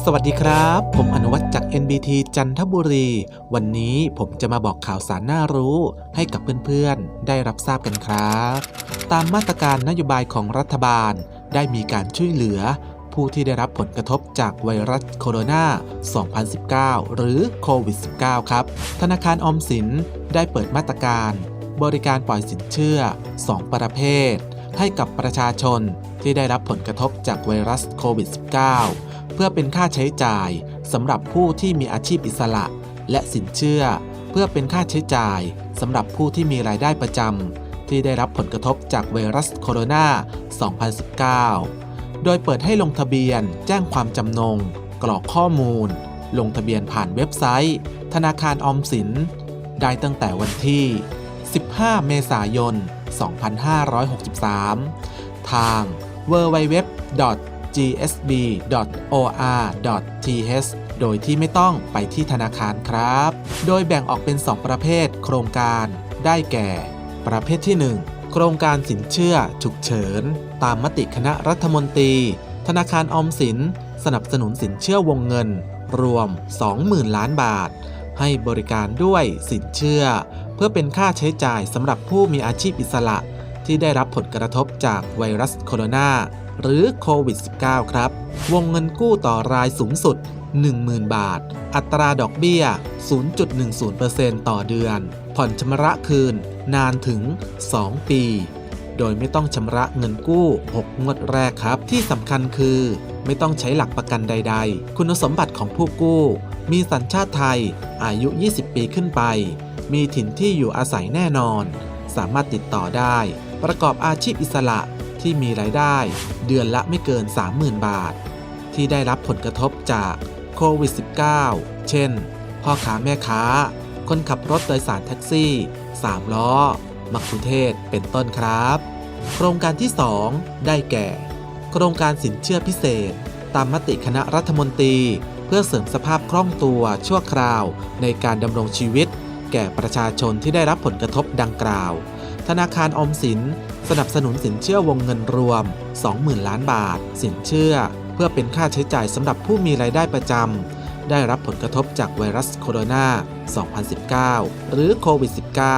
สวัสดีครับ ผมอนุวัตจาก NBT จันทบุรี วันนี้ผมจะมาบอกข่าวสารน่ารู้ ให้กับเพื่อนๆ ได้รับทราบกันครับ ตามมาตรการนโยบายของรัฐบาล ได้มีการช่วยเหลือ ผู้ที่ได้รับผลกระทบจากไวรัสโคโรนา 2019 หรือโควิด -19 ครับ ธนาคารออมสินได้เปิดมาตรการ บริการปล่อยสินเชื่อ 2 ประเภท ให้กับประชาชนที่ได้รับผลกระทบจากไวรัสโควิด -19 เพื่อเป็นค่าใช้จ่ายสำหรับผู้ที่มีอาชีพอิสระ และสินเชื่อ เพื่อเป็นค่าใช้จ่ายสำหรับผู้ที่มีรายได้ประจำที่ได้รับผลกระทบจากไวรัสโคโรนา 2019 โดยเปิดให้ลงทะเบียนแจ้งความจำนง กรอกข้อมูล ลงทะเบียนผ่านเว็บไซต์ ธนาคารออมสิน ได้ตั้งแต่วันที่ 15 เมษายน 2563 ทาง www gsb.or.th โดยที่ไม่ต้องไปที่ธนาคารครับ โดยแบ่งออกเป็น 2 ประเภท โครงการ ได้แก่ ประเภทที่ 1 โครงการสินเชื่อ ฉุกเฉิน ตามมติคณะรัฐมนตรี ธนาคารออมสิน สนับสนุนสินเชื่อวงเงิน รวม 20,000 ล้านบาท ให้บริการด้วยสินเชื่อ เพื่อเป็นค่าใช้จ่ายสำหรับผู้มีอาชีพอิสระที่ได้รับผลกระทบจากไวรัสโคโรนา หรือโควิด -19 ครับ วงเงินกู้ต่อรายสูงสุด 10,000 บาท อัตราดอกเบี้ย 0.10%ต่อเดือน ผ่อนชำระคืนนานถึง 2 ปี โดยไม่ต้องชำระเงินกู้ 6 งวดแรกครับ ที่สำคัญคือ ไม่ต้องใช้หลักประกันใด ๆ คุณสมบัติของผู้กู้ มีสัญชาติไทย อายุ 20 ปีขึ้นไป มีถิ่นที่อยู่อาศัยแน่นอน สามารถติดต่อได้ ประกอบอาชีพอิสระ ที่มีรายได้เดือนละไม่เกิน 30,000 บาท ที่ได้รับผลกระทบจากโควิด -19 เช่น พ่อค้าแม่ค้า คนขับรถโดยสารแท็กซี่ 3 ล้อ มักคุเทศเป็นต้นครับ โครงการที่ 2 ได้แก่ โครงการสินเชื่อพิเศษ ตามมติคณะรัฐมนตรี เพื่อเสริมสภาพคล่องตัวชั่วคราวในการดำรงชีวิต แก่ประชาชนที่ได้รับผลกระทบดังกล่าว ธนาคารอมสิน สนับสนุนสินเชื่อวงเงินรวม 20,000 ล้านบาท สินเชื่อ เพื่อเป็นค่าใช้จ่ายสำหรับผู้มีรายได้ประจำ ได้รับผลกระทบจากไวรัสโคโรนา 2019 หรือโควิด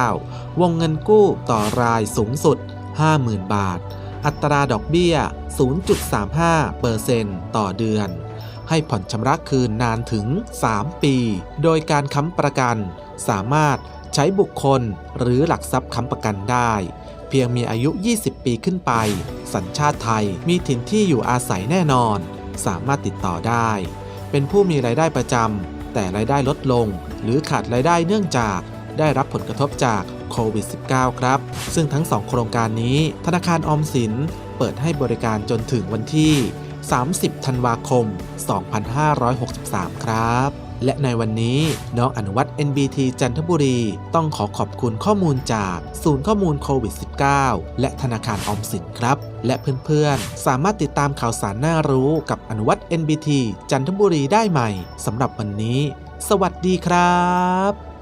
-19 วงเงินกู้ต่อรายสูงสุด 50,000 บาท อัตราดอกเบี้ย 0.35%เปอร์เซ็นต์ต่อเดือน ให้ผ่อนชำระคืนนานถึง 3 ปี โดยการค้ำประกันสามารถ ใช้บุคคลหรือหลักทรัพย์ค้ำประกันได้ เพียงมีอายุ 20 ปีขึ้นไป สัญชาติไทยมีถิ่นที่อยู่อาศัยแน่นอน สามารถติดต่อได้ เป็นผู้มีรายได้ประจำแต่รายได้ลดลง หรือขาดรายได้เนื่องจากได้รับผลกระทบจากโควิด -19 ครับ ซึ่งทั้ง 2 โครงการนี้ ธนาคารออมสินเปิดให้บริการจนถึงวันที่ 30 ธันวาคม 2563 ครับ และในวันนี้น้องอนุวัต NBT จันทบุรี ต้องขอขอบคุณข้อมูลจากศูนย์ข้อมูลโควิด -19 และธนาคารออมสินครับ และเพื่อนๆ สามารถติดตามข่าวสารน่ารู้กับอนุวัต NBT จันทบุรีได้ใหม่สำหรับวันนี้ สวัสดีครับ